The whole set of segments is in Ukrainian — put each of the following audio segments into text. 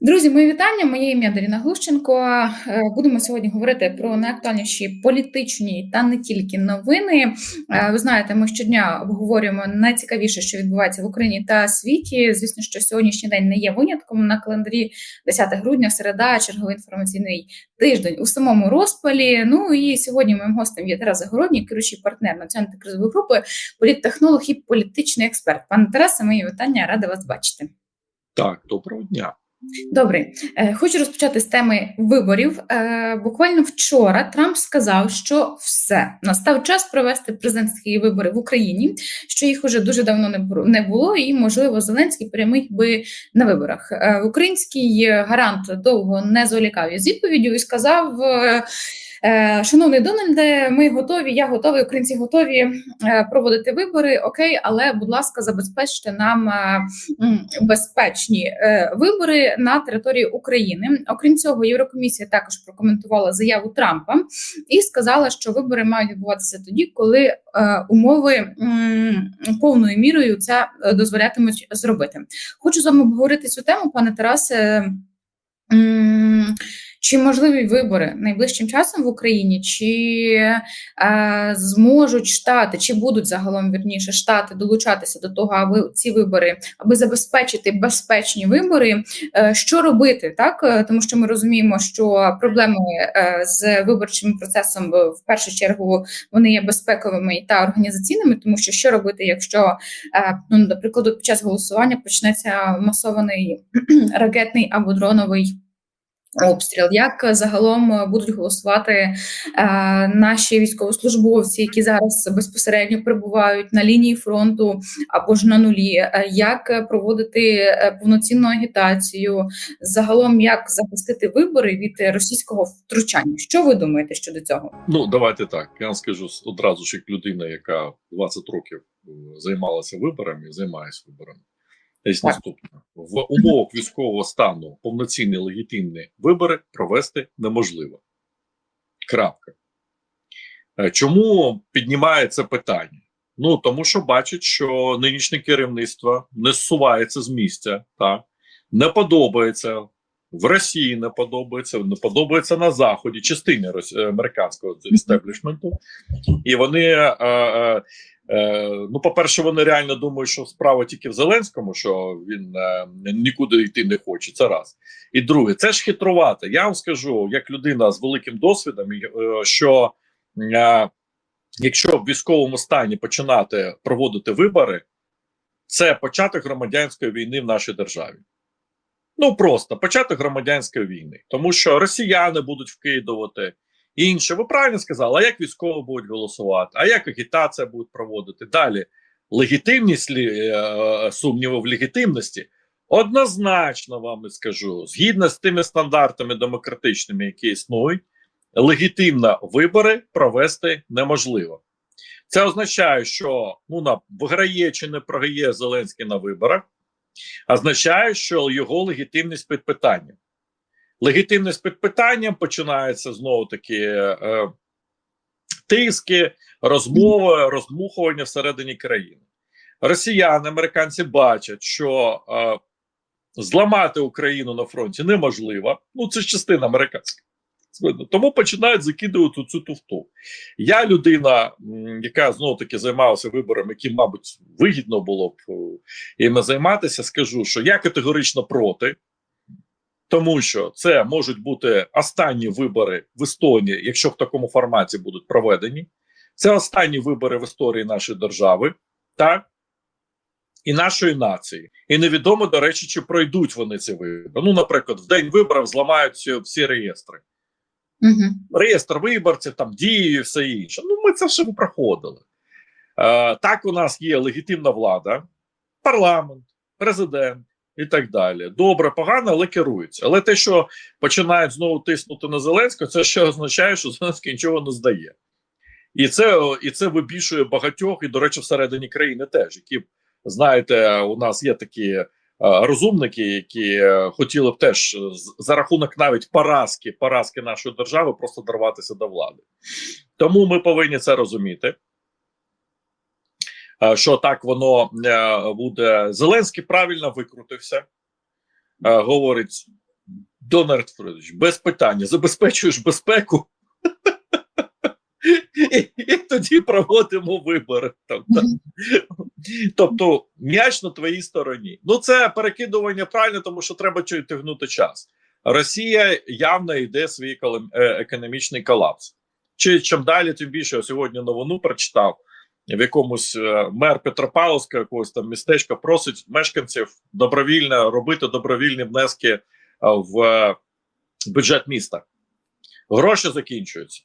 Друзі, мої вітання. Моє ім'я Даріна Глущенко. Е, будемо сьогодні говорити про найактуальніші політичні та не тільки новини. Е, ви знаєте, ми щодня обговорюємо найцікавіше, що відбувається в Україні та світі. Звісно, що сьогоднішній день не є винятком на календарі 10 грудня, середа, черговий інформаційний тиждень у самому розпалі. Ну і сьогодні моїм гостем є Тарас Загородній, керуючий партнер національної кризової групи, політтехнолог і політичний експерт. Пане Тарасе, мої вітання, рада вас бачити. Так, доброго дня. Добре, хочу розпочати з теми виборів. Е, буквально вчора Трамп сказав, що все настав час провести президентські вибори в Україні, що їх уже дуже давно не було, і можливо Зеленський переміг би на виборах. Е, український гарант довго не зволікав із відповіддю і сказав. Е, шановний Дональде, ми готові. Я готовий, українці готові е, проводити вибори. Окей, але будь ласка, забезпечте нам е, безпечні вибори на території України. Окрім цього, Єврокомісія також прокоментувала заяву Трампа і сказала, що вибори мають відбуватися тоді, коли умови повною мірою це дозволятимуть зробити. Хочу з вами обговорити цю тему, пане Тарасе. Чи можливі вибори найближчим часом в Україні, чи е, зможуть штати, чи будуть загалом вірніше штати долучатися до того, аби ці вибори, аби забезпечити безпечні вибори? Е, що робити, так е, тому що ми розуміємо, що проблеми е, з виборчим процесом в першу чергу вони є безпековими та організаційними, тому що що робити, якщо е, ну, наприклад, під час голосування почнеться масований ракетний або дроновий обстріл, як загалом будуть голосувати е, наші військовослужбовці, які зараз безпосередньо перебувають на лінії фронту або ж на нулі, е, як проводити е, повноцінну агітацію, загалом як захистити вибори від російського втручання? Що ви думаєте щодо цього? Ну давайте так. Я вам скажу одразу як людина, яка 20 років займалася виборами, займається виборами. Ось наступне в умовах військового стану повноцінні легітимні вибори провести неможливо. Крапка. Е, чому піднімається питання? Ну тому що бачать, що нинішнє керівництво не зсувається з місця, так не подобається в Росії, не подобається, не подобається на Заході, частині американського істеблішменту, і вони. Е, е, Е, Ну, по-перше, вони реально думають, що справа тільки в Зеленському, що він е, нікуди йти не хоче. Це раз. І друге, це ж хитрувати. Я вам скажу, як людина з великим досвідом, е, що е, якщо в військовому стані починати проводити вибори, це початок громадянської війни в нашій державі. Ну просто початок громадянської війни, тому що росіяни будуть вкидувати інше. Ви правильно сказали, а як військово будуть голосувати, а як агітація буде проводити? Далі легітимність е, е, сумніву в легітимності. Однозначно вам скажу, згідно з тими стандартами демократичними, які існують, легітимно вибори провести неможливо. Це означає, що ну, на, виграє чи не програє Зеленський на виборах, означає, що його легітимність під питанням. Легітимність під питанням починається знову таки е, тиски, розмови, роздмухування всередині країни. Росіяни, американці бачать, що е, зламати Україну на фронті неможливо. Ну, це ж частина американська. Тому починають закидувати цю туфту. Я людина, яка знову таки займалася виборами, які, мабуть, вигідно було б їм займатися, скажу, що я категорично проти тому що це можуть бути останні вибори в Естонії, якщо в такому форматі будуть проведені. Це останні вибори в історії нашої держави, так і нашої нації. І невідомо, до речі, чи пройдуть вони ці вибори. Ну, наприклад, в день виборів зламаються всі реєстри. Угу. Реєстр виборців, там дії і все інше. Ну, ми це все проходили. Е, Так, у нас є легітимна влада, парламент, президент і так далі. Добре, погано, але керуються. Але те, що починають знову тиснути на Зеленського, це ще означає, що Зеленський нічого не здає. І це і це вибішує багатьох, і, до речі, всередині країни теж, які, знаєте, у нас є такі е, розумники, які е, хотіли б теж за рахунок навіть поразки, поразки нашої держави просто дорватися до влади. Тому ми повинні це розуміти. Е, що так воно е, буде. Зеленський правильно викрутився, е, говорить: Дональд Фредович, без питання, забезпечуєш безпеку. І, і тоді проводимо вибори. Там, да. Тобто, м'яч на твоїй стороні. Ну, це перекидування правильно, тому що треба тягнути час. Росія явно йде свій економічний колапс. Чи чим далі, тим більше я сьогодні новину прочитав. В якомусь е, мер Петропавловська, якогось там містечка, просить мешканців добровільно робити добровільні внески е, в бюджет міста. Гроші закінчуються.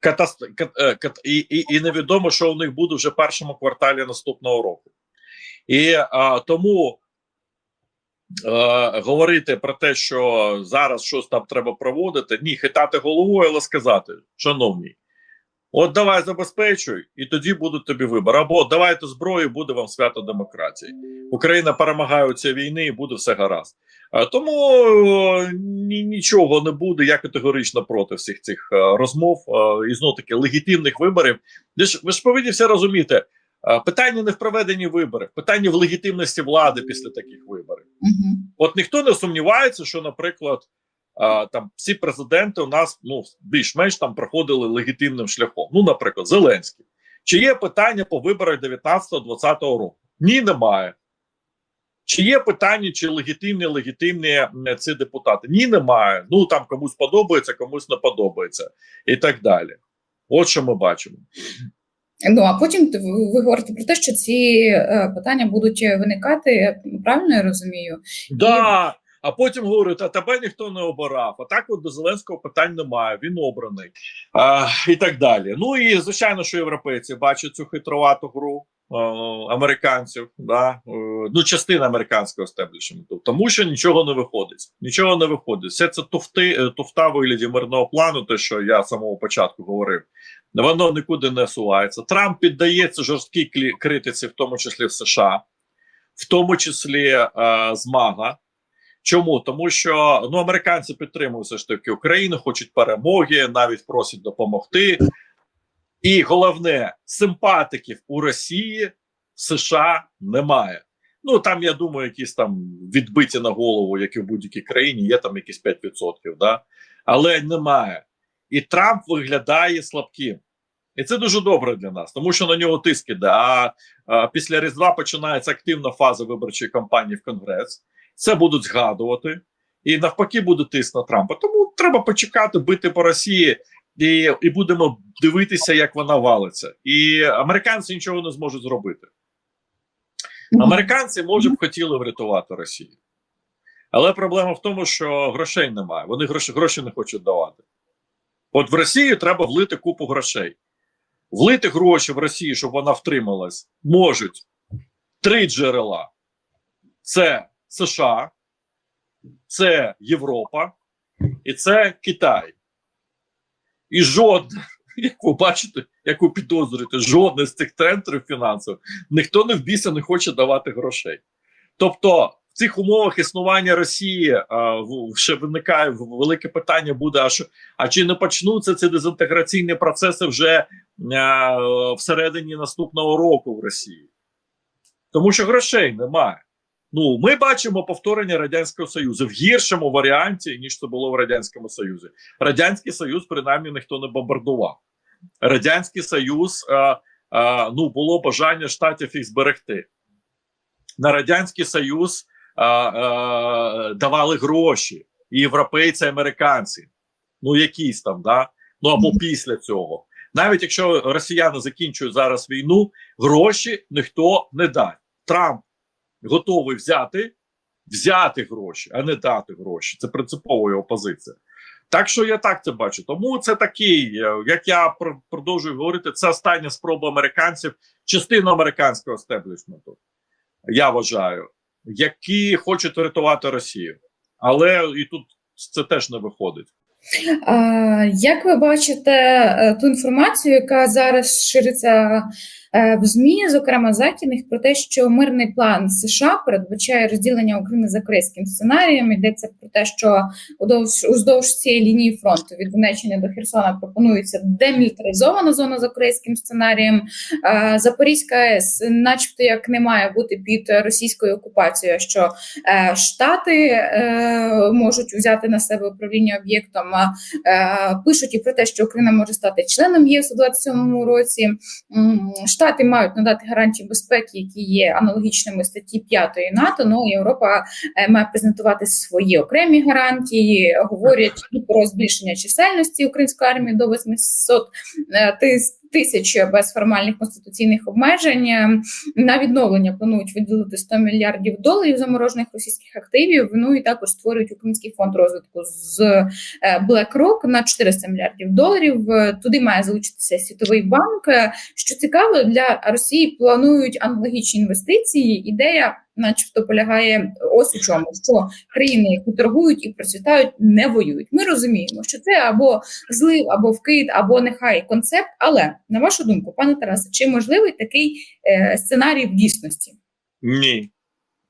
Катаст... кат... е, кат... І, і, і невідомо, що у них буде вже в першому кварталі наступного року. І а, тому е, говорити про те, що зараз щось там треба проводити, ні, хитати головою, але сказати, шановні, от давай забезпечуй, і тоді будуть тобі вибори. Або давайте зброю, буде вам свято демократії. Україна перемагає у цій війни і буде все гаразд. А, Тому е, нічого не буде. Я категорично проти всіх цих е, розмов е, і знов таки легітимних виборів. Ви ж, ви ж повинні все розуміти. е, Питання не в проведенні виборів, питання в легітимності влади після таких виборів. Мгм. От ніхто не сумнівається, що, наприклад, там всі президенти у нас ну більш-менш там проходили легітимним шляхом. Ну, наприклад, Зеленський. Чи є питання по виборах 19-20 року? Ні, немає. Чи є питання, чи легітимні, легітимні ці депутати? Ні, немає. Ну там комусь подобається, комусь не подобається, і так далі. От що ми бачимо. Ну а потім ви ви говорите про те, що ці е, питання будуть виникати. Правильно я розумію? Да. А потім говорять, а тебе ніхто не обирав. А так от до Зеленського питань немає, він обраний. А, і так далі. Ну і звичайно, що європейці бачать цю хитрувату гру американців, да? е, ну, частина американського стеблішменту, тому що нічого не виходить. Нічого не виходить. Все це туфти, е, туфта вигляді мирного плану, те, що я з самого початку говорив. Воно нікуди не сувається. Трамп піддається жорсткій критиці, в тому числі в США, в тому числі е, з. Чому? Тому що ну американці підтримують все ж таки Україну, хочуть перемоги, навіть просять допомогти. І головне, симпатиків у Росії США немає. Ну там я думаю, якісь там відбиті на голову, як і в будь-якій країні, є там якісь 5%, да? але немає. І Трамп виглядає слабким. І це дуже добре для нас, тому що на нього тиск іде. А, а після Різдва починається активна фаза виборчої кампанії в Конгрес. Це будуть згадувати, і навпаки буде тиск на Трампа. Тому треба почекати, бити по Росії, і, і будемо дивитися, як вона валиться. І американці нічого не зможуть зробити. Американці може б хотіли врятувати Росію. Але проблема в тому, що грошей немає. Вони гроші, гроші не хочуть давати. От в Росію треба влити купу грошей. Влити гроші в Росію, щоб вона втрималась, можуть три джерела: це США, це Європа і це Китай. І жодне, як ви бачите, як ви підозрюєте, жодне з цих центрів фінансових ніхто не в не хоче давати грошей. Тобто, в цих умовах існування Росії а, ще виникає велике питання буде: а що а чи не почнуться ці дезінтеграційні процеси вже а, всередині наступного року в Росії? Тому що грошей немає. Ну, ми бачимо повторення радянського союзу в гіршому варіанті ніж це було в радянському союзі. Радянський Союз, принаймні, ніхто не бомбардував. Радянський Союз е, е, ну було бажання штатів їх зберегти. На радянський Союз е, е, давали гроші і європейці, і американці. Ну, якісь там, да? ну або після цього. Навіть якщо росіяни закінчують зараз війну, гроші ніхто не дасть. Трамп готовий взяти, взяти гроші, а не дати гроші. Це принципова його позиція. Так що я так це бачу. Тому це такий, е, як я продовжую говорити, це остання спроба американців, частина американського стеблішменту, я вважаю, які хочуть врятувати Росію. Але і тут це теж не виходить. Як ви бачите е, ту інформацію, яка зараз шириться в ЗМІ, зокрема західних, про те, що мирний план США передбачає розділення України за корейським сценарієм. Йдеться про те, що удовж уздовж цієї лінії фронту від Донеччини до Херсона пропонується демілітаризована зона за корейським сценарієм. Е, Запорізька АЕС, начебто, як не має бути під російською окупацією, що е, Штати е, можуть взяти на себе управління об'єктом. Е, пишуть і про те, що Україна може стати членом ЄС у 27-му році. М, Штати мають надати гарантії безпеки, які є аналогічними статті 5 НАТО. Ну Європа е, має презентувати свої окремі гарантії. Говорять про збільшення чисельності української армії до 800 е, тис- тисяч без формальних конституційних обмежень. Е, На відновлення планують виділити 100 мільярдів доларів заморожених російських активів. Ну і також створюють Український фонд розвитку з е, BlackRock на 400 мільярдів доларів. Е, Туди має залучитися Світовий банк. Е, Що цікаво, для Росії планують аналогічні інвестиції. Ідея, начебто, полягає ось у чому, що країни, які торгують і процвітають, не воюють. Ми розуміємо, що це або злив, або вкид, або нехай концепт. Але на вашу думку, пане Тарасе, чи можливий такий е, сценарій в дійсності? Ні.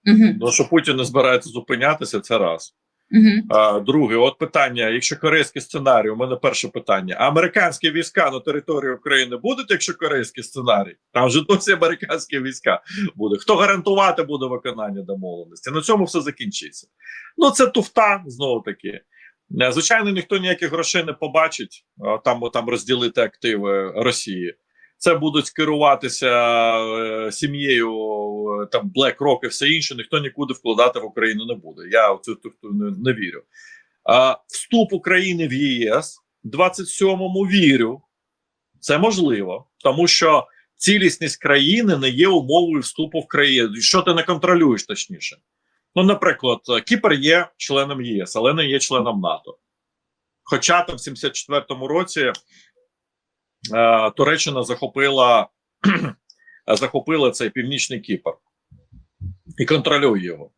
Угу. Ну що Путін не збирається зупинятися, це раз. Угу. Друге, от питання: якщо корейський сценарій, у мене перше питання: американські війська на території України будуть, якщо корейський сценарій? Там же досі американські війська буде. Хто гарантувати буде виконання домовленості? На цьому все закінчиться. Ну це туфта знову таки. Е, Звичайно, ніхто ніяких грошей не побачить а, там, там розділити активи Росії. Це будуть керуватися е, сім'єю е, там BlackRock і все інше. Ніхто нікуди вкладати в Україну не буде. Я в цю не, не вірю. А, вступ України в ЄС 27-му вірю. Це можливо, тому що цілісність країни не є умовою вступу в країну. Що ти не контролюєш, точніше. Ну, наприклад, Кіпр є членом ЄС, але не є членом НАТО. Хоча там в 74-му році Туреччина захопила, захопила цей північний Кіпр і контролює його.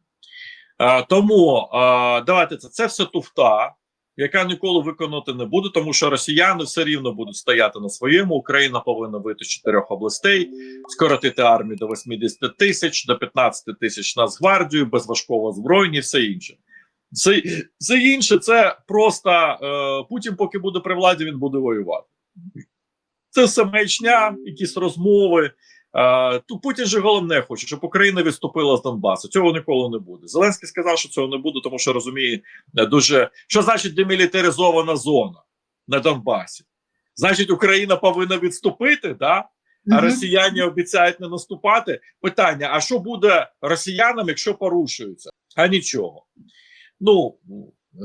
Е, тому е, давайте це, це все туфта, яка ніколи виконати не буде, тому що росіяни все рівно будуть стояти на своєму. Україна повинна вийти з чотирьох областей, скоротити армію до 80 тисяч, до 15 тисяч Нацгвардію, без важкого озброєння і все інше. Все, все інше це просто е, Путін, поки буде при владі, він буде воювати. Це все маячня, якісь розмови. Тут Путін же головне хоче, щоб Україна відступила з Донбасу. Цього ніколи не буде. Зеленський сказав, що цього не буде, тому що розуміє е, дуже що значить демілітаризована зона на Донбасі. Значить, Україна повинна відступити, да? а росіяни обіцяють не наступати. Питання: а що буде росіянам, якщо порушуються? А нічого. Ну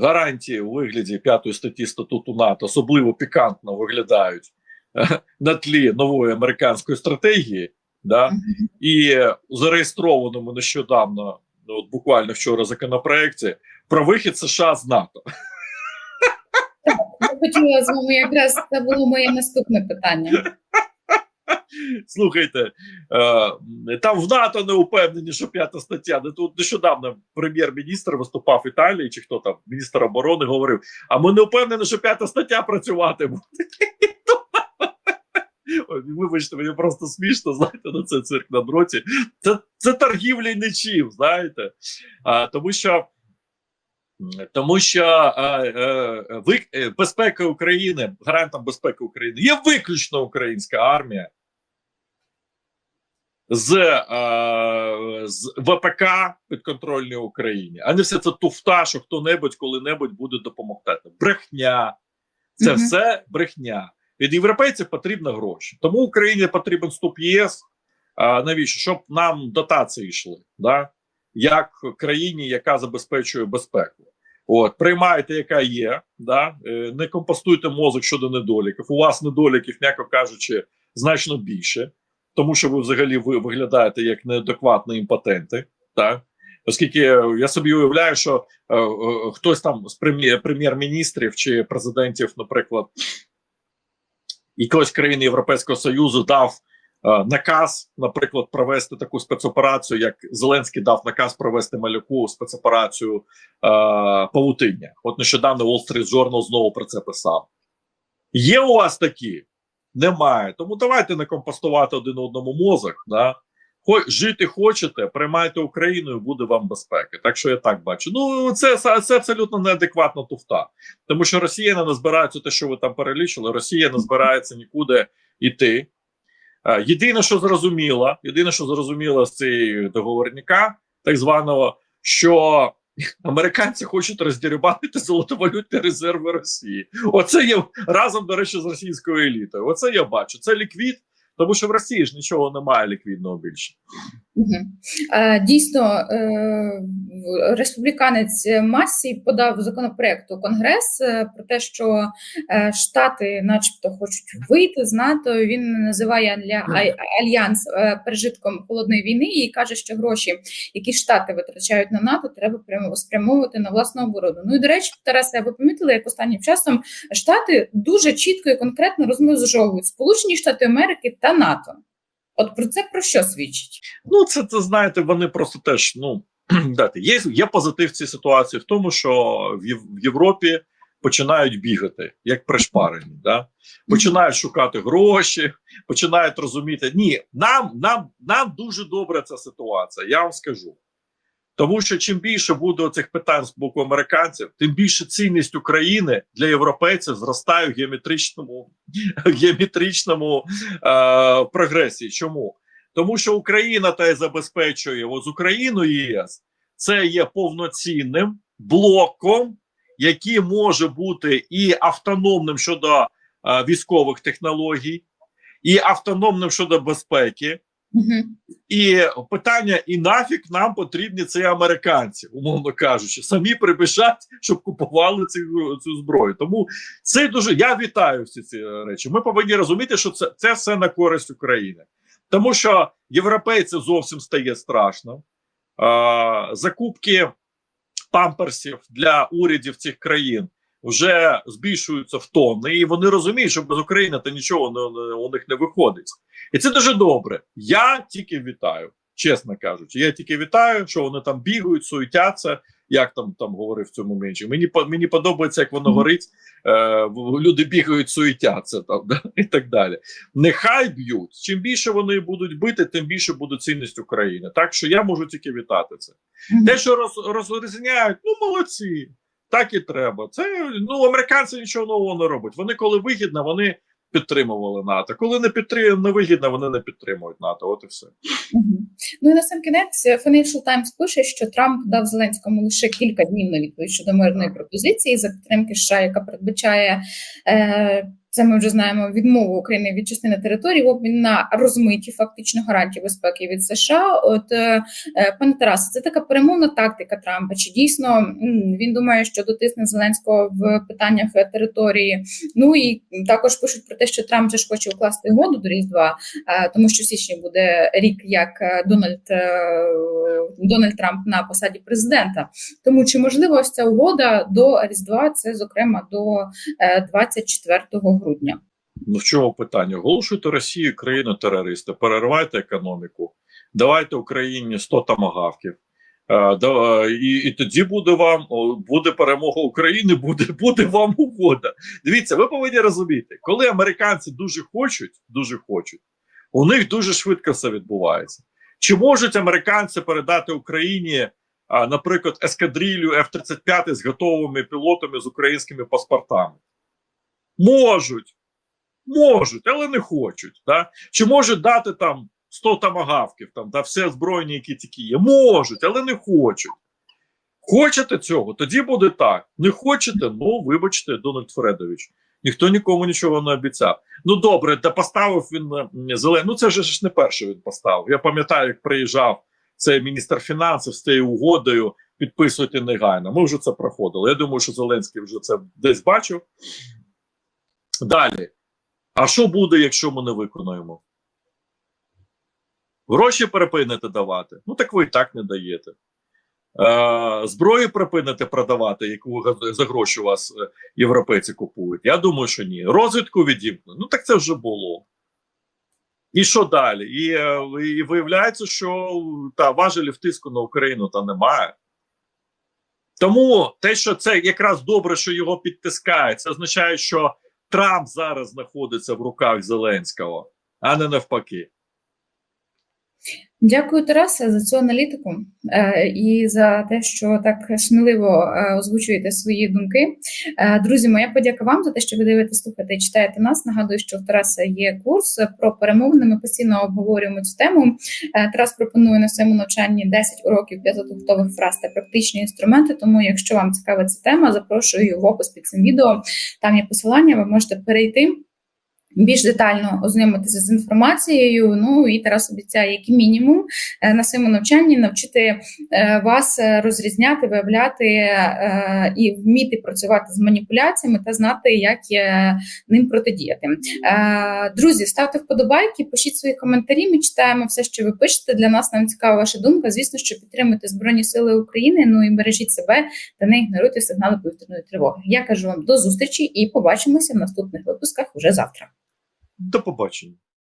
гарантії у вигляді п'ятої статті статуту НАТО особливо пікантно виглядають на тлі нової американської стратегії, да і зареєстрованому нещодавно, ну, от буквально вчора законопроекті про вихід США з НАТО. Хотіла з вами якраз це було моє наступне питання. Слухайте, е, там в НАТО не упевнені, що п'ята стаття. Де Тут нещодавно прем'єр-міністр виступав в Італії, чи хто там, міністр оборони говорив: а ми не впевнені, що п'ята стаття працювати буде. Ой, Вибачте, мені просто смішно, знаєте, на це цирк на дроті. Це, це торгівля нічим, знаєте. А, тому що. Тому що е, е, ви, е, безпека України, гарантом безпеки України є виключно українська армія з, е, з ВПК підконтрольній Україні, а не все це туфта, що хто-небудь коли-небудь буде допомогти. Брехня, це Мгм. все брехня. Від європейців потрібно гроші. Тому Україні потрібен вступ ЄС. А, навіщо? Щоб нам дотації йшли, да? як країні, яка забезпечує безпеку. От, приймайте, яка є, да? е, не компостуйте мозок щодо недоліків. У вас недоліків, м'яко кажучи, значно більше, тому що ви взагалі ви виглядаєте як неадекватні імпотенти. Так? Оскільки я собі уявляю, що е, е, хтось там з прем'єр-міністрів чи президентів, наприклад, якоїсь країни Європейського Союзу дав е, наказ, наприклад, провести таку спецоперацію, як Зеленський дав наказ провести малюку спецоперацію е, павутиння. От нещодавно Wall Street Journal знову про це писав. Є у вас такі? Немає. Тому давайте не компостувати один одному мозок. Да? Жити хочете, приймайте Україну і буде вам безпека. Так що я так бачу. Ну це, це абсолютно неадекватна туфта. Тому що Росія не збирається те, що ви там перелічили. Росія не збирається нікуди йти. Е, Єдине, що зрозуміло, єдине, що зрозуміло з цієї договорника, так званого, що американці хочуть роздірібати золотовалютні резерви Росії. Оце є разом, до речі, з російською елітою. Оце я бачу. Це ліквід, тому що в Росії ж нічого немає ліквідного більше. Угу. Дійсно, е, республіканець Масі подав законопроект у Конгрес е, про те, що е, Штати, начебто, хочуть вийти з НАТО. Він називає альянс е, пережитком холодної війни і каже, що гроші, які штати витрачають на НАТО, треба прямо спрямовувати на власну оборону. Ну і до речі, Тарасе, ви помітили, як останнім часом Штати дуже чітко і конкретно розмежовують Сполучені Штати Америки та НАТО. От про це про що свідчить? Ну, це, це знаєте, вони просто теж. Ну дати є, є позитив цій ситуації в тому, що в, Європі починають бігати як пришпарені. Да? Починають шукати гроші, починають розуміти. Ні, нам, нам, нам дуже добра ця ситуація. Я вам скажу. Тому що чим більше буде цих питань з боку американців, тим більше цінність України для європейців зростає в геометричному, в геометричному е, прогресії. Чому? Тому що Україна та й забезпечує з Україною ЄС це є повноцінним блоком, який може бути і автономним щодо е, військових технологій, і автономним щодо безпеки. І питання: і нафіг нам потрібні ці американці, умовно кажучи, самі прибіжать, щоб купували цю, цю зброю. Тому це дуже я вітаю всі ці речі. Ми повинні розуміти, що це, це все на користь України, тому що європейців зовсім стає страшно. А, закупки памперсів для урядів цих країн вже збільшуються в тонни, і вони розуміють, що без України то нічого не, не- у них не виходить. І це дуже добре. Я тільки вітаю, чесно кажучи. Я тільки вітаю, що вони там бігають, суетяться. Як там там говорив в цьому менші. Мені мені подобається, як воно горить. Е, люди бігають, суетяться там, да, і так далі. Нехай б'ють. Чим більше вони будуть бити, тим більше буде цінність України. Так що я можу тільки вітати це. Те, що роз, розрізняють, ну молодці. Так і треба. Це ну американці нічого нового не роблять. Вони коли вигідно, вони підтримували НАТО. Коли не підтримує невигідно, вони не підтримують НАТО. От і все. Ну і на сам кінець Financial Times пише, що Трамп дав Зеленському лише кілька днів на відповідь щодо мирної пропозиції за підтримки США, яка передбачає. Е- це ми вже знаємо відмову України від частини території в обмін на розмиті фактично гарантії безпеки від США. От е, е, пане Тарасе, це така перемовна тактика Трампа. Чи дійсно він думає, що дотисне Зеленського в питаннях території? Ну і також пишуть про те, що Трамп же ж хоче укласти угоду до Різдва, е, тому що в січні буде рік, як Дональд Дональд Трамп на посаді президента. Тому чи можливо ось ця угода до Різдва? Це зокрема до е, 24 грудня. Ну в чому питання? Оголошуйте Росію країну терориста, переривайте економіку, давайте Україні 100 тамагавків. Е, да, і, і тоді буде вам буде перемога України, буде, буде вам угода. Дивіться, ви повинні розуміти, коли американці дуже хочуть, дуже хочуть, у них дуже швидко все відбувається. Чи можуть американці передати Україні, а, наприклад, ескадрилью F-35 з готовими пілотами з українськими паспортами? Можуть. Можуть, але не хочуть. Да? Чи можуть дати там 100 тамагавків, там, та все озброєння, які тільки є? Можуть, але не хочуть. Хочете цього? Тоді буде так. Не хочете? Ну, вибачте, Дональд Фредович. Ніхто нікому нічого не обіцяв. Ну добре, та поставив він зелений. Ну це ж не перший він поставив. Я пам'ятаю, як приїжджав цей міністр фінансів з цією угодою. Підписуйте негайно. Ми вже це проходили. Я думаю, що Зеленський вже це десь бачив. Далі. А що буде, якщо ми не виконуємо? Гроші припините давати. Ну так ви і так не даєте. Е, зброю припините продавати, яку за гроші у вас е, європейці купують. Я думаю, що ні. Розвідку відімкнуть. Ну так це вже було. І що далі? І, е, і виявляється, що та важелів тиску на Україну та немає. Тому те, що це якраз добре, що його підтискають, це означає, що Трамп зараз знаходиться в руках Зеленського, а не навпаки. Дякую, Тарасе, за цю аналітику е, і за те, що так сміливо е, озвучуєте свої думки. Е, друзі, моя подяка вам за те, що ви дивитесь, слухаєте і читаєте нас. Нагадую, що в Тараса є курс про перемовини. Ми постійно обговорюємо цю тему. Тарас пропонує на своєму навчанні 10 уроків 5 готових фраз та практичні інструменти. Тому, якщо вам цікава ця тема, запрошую в опис під цим відео. Там є посилання, ви можете перейти більш детально ознайомитися з інформацією. Ну і Тарас обіцяє, як мінімум, е, на своєму навчанні навчити е, вас розрізняти, виявляти е, і вміти працювати з маніпуляціями та знати, як ним протидіяти. Друзі, ставте вподобайки, пишіть свої коментарі. Ми читаємо все, що ви пишете. Для нас нам цікава ваша думка. Звісно, що підтримуйте Збройні Сили України. Ну і бережіть себе та не ігноруйте сигнали повітряної тривоги. Я кажу вам до зустрічі і побачимося в наступних випусках уже завтра. До побачення.